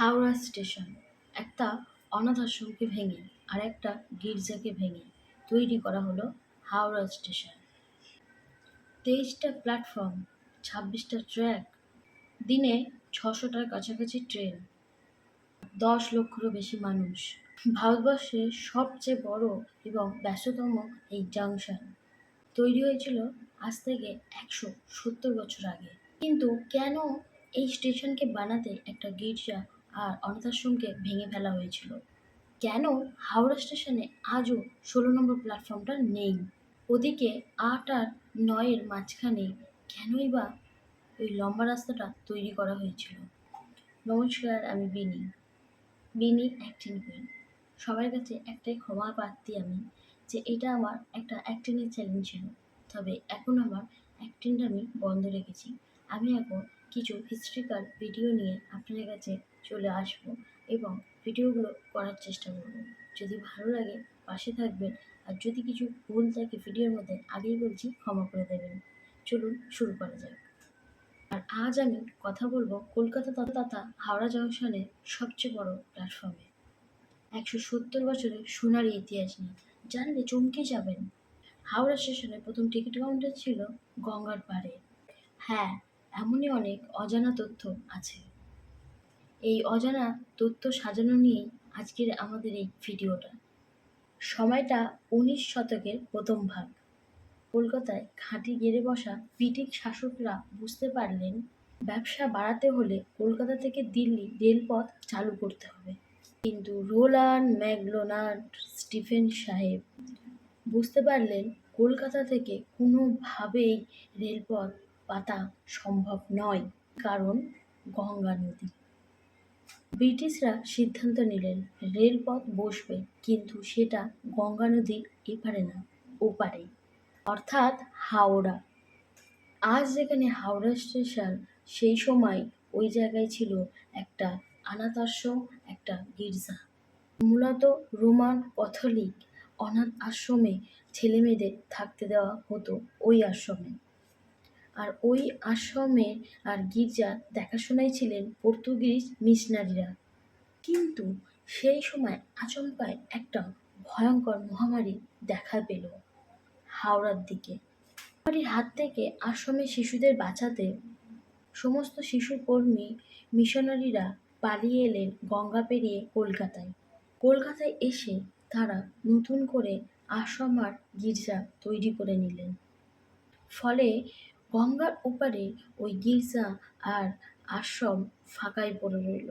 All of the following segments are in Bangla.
হাওড়া স্টেশন। একটা অনাথ আশ্রমকে ভেঙে আর একটা গির্জাকে ভেঙে তৈরি করা হলো হাওড়া স্টেশন। তেইশটা প্ল্যাটফর্ম, ছাব্বিশটা ট্র্যাক, দিনে ছশোটার কাছাকাছি ট্রেন, দশ লক্ষেরও বেশি মানুষ। ভারতবর্ষের সবচেয়ে বড় এবং ব্যস্ততম এই জাংশন। তৈরি হয়েছিল আজ থেকে একশো সত্তর বছর আগে। কিন্তু কেন এই স্টেশনকে বানাতে একটা গির্জা আর অনাথাশ্রমকে ভেঙে ফেলা হয়েছিল। কেন? হাওড়া স্টেশনে আজও ষোলো নম্বর প্ল্যাটফর্মটা নেই। ওদিকে আট আর নয়ের মাঝখানে কেনই বা ওই লম্বা রাস্তাটা তৈরি করা হয়েছিল? নমস্কার, আমি বিনি। বিনি অ্যাক্টিং কুইন। সবার কাছে একটাই ক্ষমা প্রার্থী আমি যে এটা আমার একটা অ্যাক্টিংয়ের চ্যালেঞ্জ ছিল। তবে এখন আমার অ্যাক্টিংটা আমি বন্ধ রেখেছি। আমি এখন কিছু হিস্ট্রিক্যাল ভিডিও নিয়ে আপনাদের কাছে চলে আসব এবং ভিডিওগুলো করার চেষ্টা করব। যদি ভালো লাগে পাশে থাকবেন আর যদি কিছু ভুল থাকে ভিডিওর মধ্যে, আগেই বলছি ক্ষমা করে দেবেন। চলুন শুরু করা যাক। আর আজ আমি কথা বলব কলকাতা তথা হাওড়া জংশনের সবচেয়ে বড় প্ল্যাটফর্মে একশো সত্তর বছরের সোনারি ইতিহাস নিয়ে। জানলে চমকে যাবেন। হাওড়া স্টেশনে প্রথম টিকিট কাউন্টার ছিল গঙ্গার পাড়ে। হ্যাঁ এমনই অনেক অজানা তথ্য আছে। এই অজানা তথ্য সাজানো নিয়েই আজকের আমাদের এই ভিডিওটা। সময়টা উনিশ শতকের প্রথম ভাগ। কলকাতায় খাঁটি গেড়ে বসা ব্রিটিশ শাসকরা বুঝতে পারলেন, ব্যবসা বাড়াতে হলে কলকাতা থেকে দিল্লি রেলপথ চালু করতে হবে। কিন্তু রোলান ম্যাকডোনাল্ড, স্টিফেন সাহেব বুঝতে পারলেন, কলকাতা থেকে কোনোভাবেই রেলপথ পাতা সম্ভব নয়। কারণ গঙ্গা নদী। ব্রিটিশরা সিদ্ধান্ত নিলেন, রেলপথ বসবে, কিন্তু সেটা গঙ্গা নদীর এপারে না ওপারে অর্থাৎ হাওড়া। আজ যেখানে হাওড়া স্টেশন, সেই সময় ওই জায়গায় ছিল একটা অনাথ আশ্রম একটা গির্জা। মূলত রোমান ক্যাথলিক অনাথ আশ্রমে ছেলেমেয়েদের থাকতে দেওয়া হতো ওই আশ্রমে। আর ওই আশ্রমের আর গির্জা দেখাশোনায় ছিলেন পর্তুগিজ মিশনারিরা। কিন্তু সেই সময় আচমকায় একটা ভয়ঙ্কর মহামারী দেখা পেল হাওড়ার দিকে। মহামারীর হাত থেকে আশ্রমের শিশুদের বাঁচাতে সমস্ত শিশু কর্মী মিশনারিরা পালিয়ে এলেন গঙ্গা পেরিয়ে কলকাতায়। কলকাতায় এসে তারা নতুন করে আশ্রম আর গির্জা তৈরি করে নিলেন। ফলে গঙ্গার ওপারে ওই গির্জা আর আশ্রম ফাঁকাই পড়ে রইল।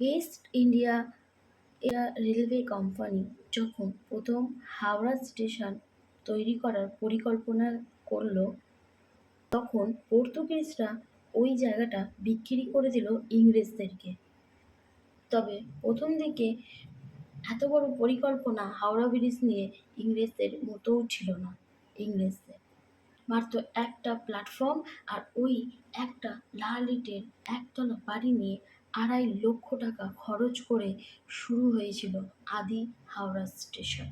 ইস্ট ইন্ডিয়া এরা রেলওয়ে কোম্পানি যখন প্রথম হাওড়া স্টেশন তৈরি করার পরিকল্পনা করল, তখন পর্তুগিজরা ওই জায়গাটা বিক্রি করে দিল ইংরেজদেরকে। তবে প্রথম দিকে এত বড় পরিকল্পনা হাওড়া ব্রিজ নিয়ে ইংরেজদের মতোও ছিল না, ইংরেজদের। মাত্র একটা প্ল্যাটফর্ম আর ওই একটা লাল ইটের একতলা বাড়ি নিয়ে আড়াই লক্ষ টাকা খরচ করে শুরু হয়েছিল আদি হাওড়া স্টেশন।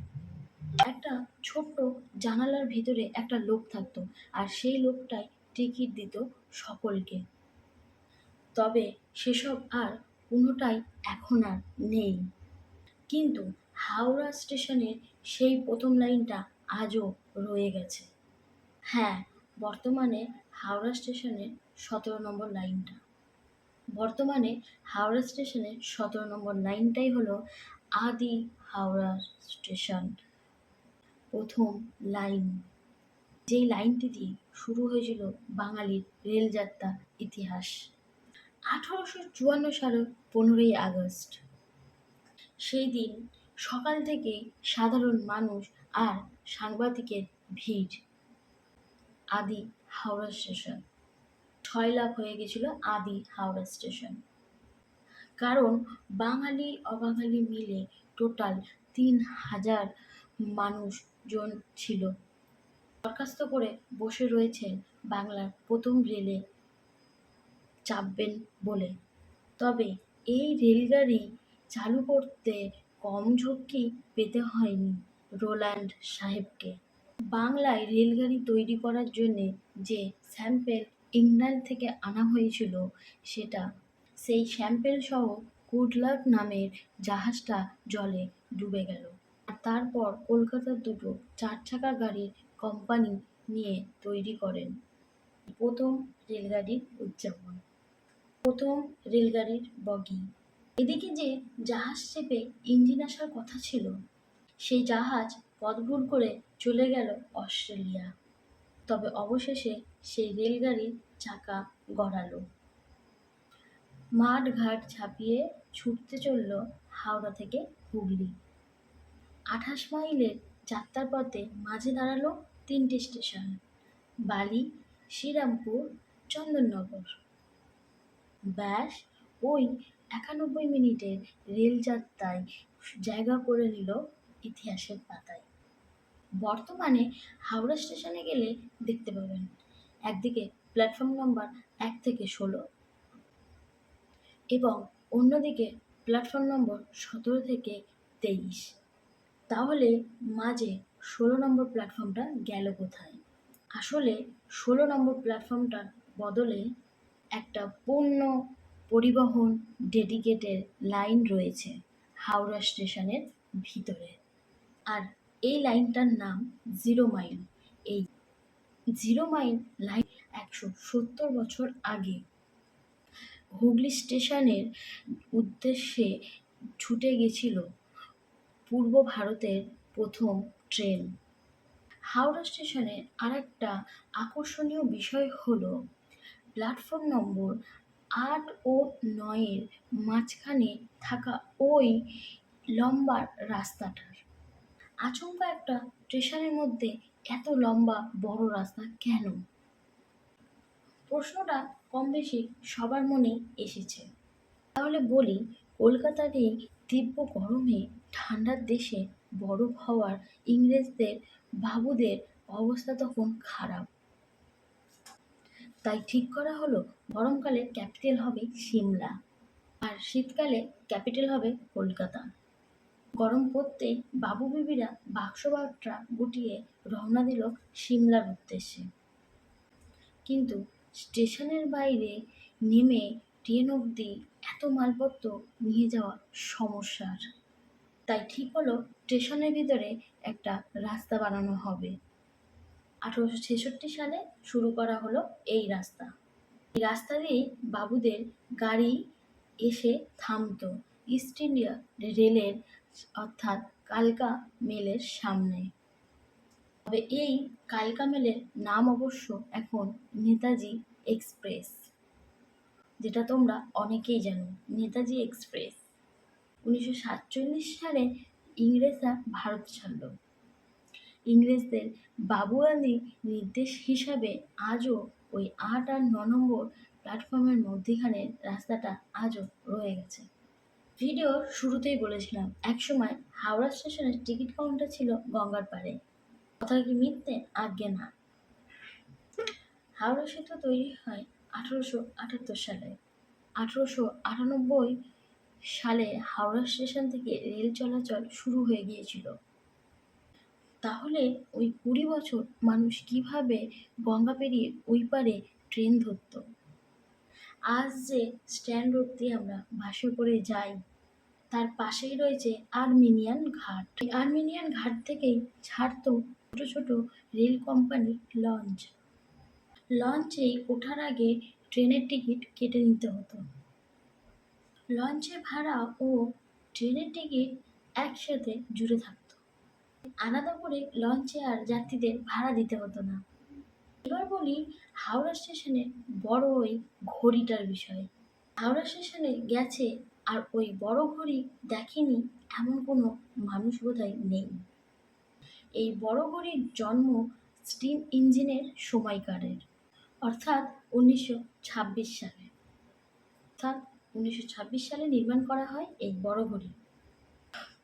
একটা ছোট্ট জানালার ভিতরে একটা লোক থাকতো আর সেই লোকটাই টিকিট দিত সকলকে। তবে সেসব আর কোনোটাই এখন আর নেই। কিন্তু হাওড়া স্টেশনের সেই প্রথম লাইনটা আজও রয়ে গেছে। হ্যাঁ বর্তমানে হাওড়া স্টেশনের সতেরো নম্বর লাইনটা। বর্তমানে হাওড়া স্টেশনের সতেরো নম্বর লাইনটাই হলো আদি হাওড়া স্টেশন। প্রথম লাইন। যেই লাইনটি দিয়ে শুরু হয়েছিল বাঙালির রেলযাত্রা ইতিহাস। আঠারোশো চুয়ান্ন সালের পনেরোই আগস্ট। সেই দিন সকাল থেকে সাধারণ মানুষ আর সাংবাদিকের ভিড়। আদি হাওড়া স্টেশন। ছয় লাখ হয়ে গেছিল আদি হাওড়া স্টেশন। কারণ বাঙালি, অবাঙালি মিলে টোটাল তিন হাজার মানুষজন ছিল। দরখাস্ত করে বসে রয়েছেন বাংলার প্রথম রেলে চাপবেন বলে। তবে এই রেলগাড়ি চালু করতে কম ঝক্কি পেতে হয়নি রোল্যান্ড সাহেবকে। বাংলায় রেলগাড়ি তৈরি করার জন্যে যে স্যাম্পেল ইংল্যান্ড থেকে আনা হয়েছিল, সেটা সেই স্যাম্পেল সহ গুডলাক নামের জাহাজটা জলে ডুবে গেল। আর তারপর কলকাতার দুটো চার চাকা গাড়ির কোম্পানি নিয়ে তৈরি করেন প্রথম রেলগাড়ির উদযাপন। প্রথম রেলগাড়ির বগি। এদিকে যে জাহাজ চেপে ইঞ্জিন আসার কথা ছিল, সেই জাহাজ পথ ভুল করে চলে গেল অস্ট্রেলিয়া। তবে অবশেষে সেই রেলগাড়ির চাকা গড়ালো। মাঠ ঘাট ছাপিয়ে ছুটতে চলল হাওড়া থেকে হুগলি। আঠাশ মাইলের যাত্রার পথে মাঝে দাঁড়াল তিনটে স্টেশন, বালি, শ্রীরামপুর, চন্দননগর। ব্যাস, ওই একানব্বই মিনিটের রেলযাত্রায় জায়গা করে নিল ইতিহাসের পাতায়। বর্তমানে হাওড়া স্টেশনে গেলে দেখতে পাবেন। একদিকে প্ল্যাটফর্ম নম্বর এক থেকে ষোলো এবং অন্যদিকে প্ল্যাটফর্ম নম্বর সতেরো থেকে তেইশ। তাহলে মাঝে ষোলো নম্বর প্ল্যাটফর্মটা গেল কোথায়? আসলে ষোলো নম্বর প্ল্যাটফর্মটার বদলে একটা পূর্ণ পরিবহন ডেডিকেটেড লাইন রয়েছে হাওড়া স্টেশনের ভিতরে। আর এই লাইনটার নাম জিরো মাইল। এই জিরো মাইল লাইন একশো সত্তর বছর আগে হুগলি স্টেশনের উদ্দেশ্যে ছুটে গেছিল পূর্ব ভারতের প্রথম ট্রেন। হাওড়া স্টেশনের আরেকটা আকর্ষণীয় বিষয় হল, প্ল্যাটফর্ম নম্বর আট ও নয়ের মাঝখানে থাকা ওই লম্বা রাস্তাটার। আচমকা একটা স্টেশনের মধ্যে এত লম্বা বড় রাস্তা কেন? প্রশ্নটা কম বেশি সবার মনেই এসেছে। তাহলে বলি, কলকাতার এই তীব্র গরমে ঠান্ডার দেশে বরফ হওয়ার ইংরেজদের, বাবুদের অবস্থা তখন খারাপ। তাই ঠিক করা হলো, গরমকালে ক্যাপিটাল হবে সিমলা। আর শীতকালে ক্যাপিটাল হবে কলকাতা। গরম পড়তেই বাবু বিবিরা বাক্স বাট্রা গুটিয়ে রওনা দিল সিমলার উদ্দেশ্যে। কিন্তু স্টেশনের বাইরে নেমে ট্রেন অবধি এত মালপত্র নিয়ে যাওয়া সমস্যার। তাই ঠিক হলো স্টেশনের ভিতরে একটা রাস্তা বানানো হবে। আঠেরোশো ছেষট্টি সালে শুরু করা হলো এই রাস্তা। এই রাস্তা দিয়েই বাবুদের গাড়ি এসে থামতো। ইস্ট ইন্ডিয়া রেলের অর্থাৎ কালকা মেলের সামনে। তবে এই কালকা মেলের নাম অবশ্য এখন নেতাজি এক্সপ্রেস, যেটা তোমরা অনেকেই জানো, নেতাজি এক্সপ্রেস। উনিশশো সাতচল্লিশ সালে ইংরেজরা ভারত ছাড়ল। ইংরেজদের বাবুয়ালি নির্দেশ হিসাবে আজও ওই আট আর ন নম্বর প্ল্যাটফর্মের মধ্যেখানে রাস্তাটা আজও রয়ে গেছে। ভিডিওর শুরুতেই বলেছিলাম, একসময় হাওড়া স্টেশনের টিকিট কাউন্টার ছিল গঙ্গার পাড়ে। কথা কি মিথ্যে? আজ্ঞে না। হাওড়া সেতু তৈরি হয় আঠারোশো আটাত্তর সালে। আঠারোশো আটানব্বই সালে হাওড়া স্টেশন থেকে রেল চলাচল শুরু হয়ে গিয়েছিল। তাহলে ওই কুড়ি বছর মানুষ কীভাবে গঙ্গা পেরিয়ে ওই পারে ট্রেন ধরত? আজ যে স্ট্যান্ড দিয়ে আমরা বাসে করে যাই, তার পাশেই রয়েছে আর্মেনিয়ান ঘাট। আর্মেনিয়ান ঘাট থেকেই ছাড়তো ছোট ছোট রেল কোম্পানি লঞ্চ। লঞ্চে ওঠার আগে ট্রেনের টিকিট কেটে নিতে হতো। লঞ্চে ভাড়া ও ট্রেনের টিকিট একসাথে জুড়ে থাকতো। আলাদা করে লঞ্চে আর যাত্রীদের ভাড়া দিতে হতো না। এবার বলি হাওড়া স্টেশনে বড় ওই ঘড়িটার বিষয়ে। হাওড়া স্টেশনে গেছে আর ওই বড় ঘড়ি দেখেনি এমন কোনো মানুষ বোধহয় নেই। এই বড় ঘড়ির জন্ম স্টিম ইঞ্জিনের সময়কারের অর্থাৎ উনিশশো ছাব্বিশ সালে। অর্থাৎ উনিশশো ছাব্বিশ সালে নির্মাণ করা হয় এই বড় ঘড়ি।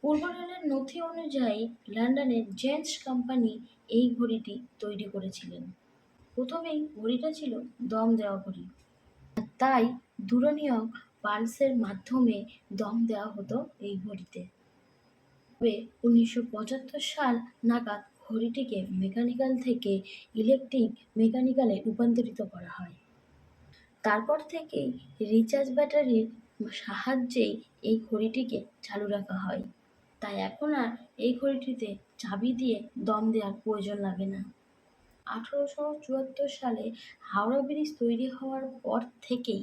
পূর্ব রেলের নথি অনুযায়ী লন্ডনের জেন্স কোম্পানি এই ঘড়িটি তৈরি করেছিলেন। প্রথমেই ঘড়িটা ছিল দম দেওয়া ঘড়ি তাই দূরনীয়ক পালসের মাধ্যমে দম দেওয়া হতো এই ঘড়িতে তবে উনিশশো পঁচাত্তর সাল নাগাদ ঘড়িটিকে মেকানিক্যাল থেকে ইলেকট্রিক মেকানিক্যালে রূপান্তরিত করা হয়। তারপর থেকেই রিচার্জ ব্যাটারির সাহায্যেই এই ঘড়িটিকে চালু রাখা হয়। তাই এখন আর এই ঘড়িটিতে চাবি দিয়ে দম দেওয়ার প্রয়োজন লাগে না। আঠেরোশো চুয়াত্তর সালে হাওড়া ব্রিজ তৈরি হওয়ার পর থেকেই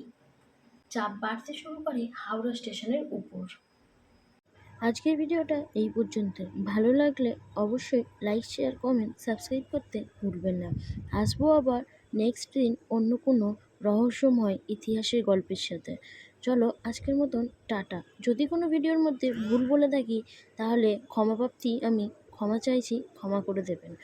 চাপ বাড়তে শুরু করে হাওড়া স্টেশনের উপর। আজকের ভিডিওটা এই পর্যন্ত ভালো লাগলে অবশ্যই লাইক, শেয়ার, কমেন্ট, সাবস্ক্রাইব করতে ভুলবেন না। আসব আবার নেক্সট দিন অন্য কোনো রহস্যময় ইতিহাসের গল্পের সাথে। চলো আজকের মতন টাটা। যদি কোনো ভিডিওর মধ্যে ভুল বলে থাকি, তাহলে ক্ষমাপ্রাপ্তি আমি ক্ষমা চাইছি, ক্ষমা করে দেবেন।